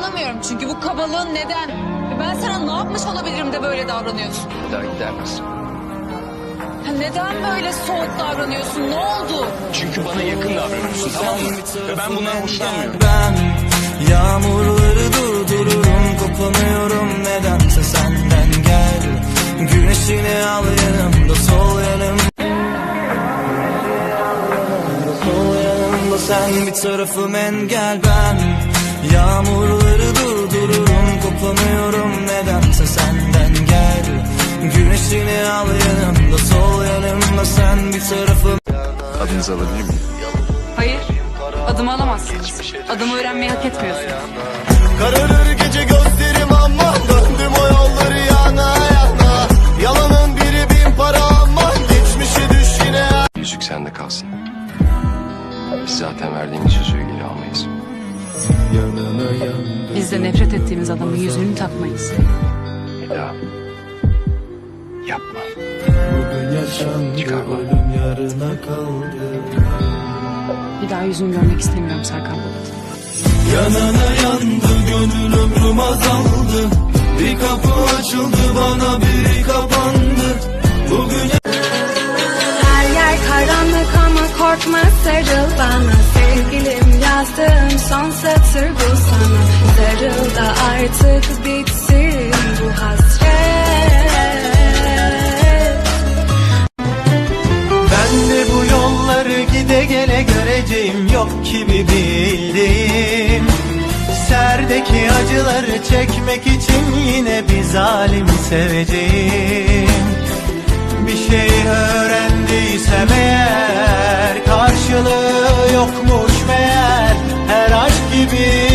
anlamıyorum çünkü bu kabalığın neden? Ben sana ne yapmış olabilirim de böyle davranıyorsun? Bir daha gider misin? Ha, neden böyle soğuk davranıyorsun? Ne oldu? Çünkü bana yakın davranıyorsun tamam mı? Ve ben bundan hoşlanmıyorum. Ben yağmurları durdururum kopamıyorum nedense senden gel Güneşini al yanımda sol yanımda sen bir tarafım engel ben Yağmurları Güneşini al yanımda sol yanımda sen bir tarafım Adınızı alabilir miyim? Hayır. Adımı alamazsınız. Adımı öğrenmeyi hak etmiyorsunuz. Kararır gece gözlerim ama Döndüm o yolları yana yana Yalanın biri bin para ama Geçmişe düş yine Yüzük sende kalsın. Biz zaten verdiğimiz yüzüğü geri almayız. Biz de nefret ettiğimiz adamın yüzüğünü takmayız. Eda. Yapma. Bugün yaşandı Çıkarma. ölüm yarına kaldı Bir daha yüzünü görmek istemiyorum Serkan Balat. Yanana yandı gönül ömrüm azaldı Bir kapı açıldı bana biri kapandı Bugün Her yer karanlık ama korkma sarıl bana Sevgilim yazdığım son satır bu sana Sarıl da artık bitsin yok ki bir bildiğim Serdeki acıları çekmek için yine bir zalim seveceğim. Bir şey öğrendiysem eğer karşılığı yokmuş meğer. Her aşk gibi